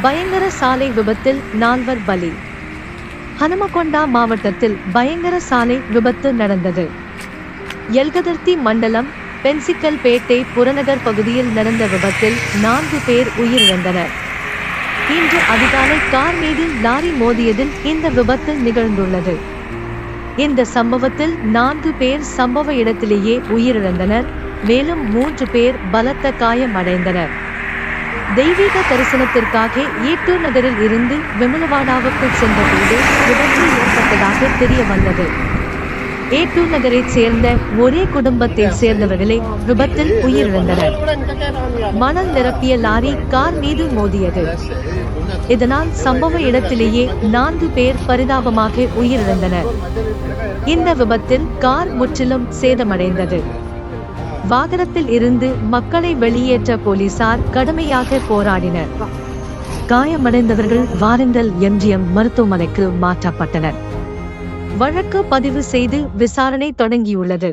பயங்கர சாலை விபத்தில் நால்வர் பலி. ஹனுமகொண்டா மாவட்டத்தில் பயங்கர சாலை விபத்து நடந்தது. எல்கதர்த்தி மண்டலம் பென்சிக்கல் பேட்டை புறநகர் பகுதியில் நடந்த விபத்தில் நான்கு பேர் உயிரிழந்தனர். இன்று அதிகாலை கார் மீது லாரி மோதியதில் இந்த விபத்து நிகழ்ந்துள்ளது. இந்த சம்பவத்தில் நான்கு பேர் சம்பவ இடத்திலேயே உயிரிழந்தனர். மேலும் மூன்று பேர் பலத்த காயமடைந்தனர். தெய்வீக தரிசனத்திற்காக ஈட்டூர் நகரில் இருந்து விமலவாடாவுக்கு சென்றபோது விபத்து ஏற்பட்டதாக தெரிய வந்தது. ஏட்டூர் நகரைச் சேர்ந்த ஒரே குடும்பத்தைச் சேர்ந்தவர்களே விபத்தில் உயிரிழந்தனர். மணல் நிரப்பிய லாரி கார் மீது மோதியது. இதனால் சம்பவ இடத்திலேயே நான்கு பேர் பரிதாபமாக உயிரிழந்தனர். இந்த விபத்தில் கார் முற்றிலும் சேதமடைந்தது. வாகனத்தில் இருந்து மக்களை வெளியேற்ற போலீசார் கடுமையாக போராடினர். காயமடைந்தவர்கள் வாரங்கல் எம்ஜிஎம் மருத்துவமனைக்கு மாற்றப்பட்டனர். வழக்கு பதிவு செய்து விசாரணை தொடங்கியுள்ளது.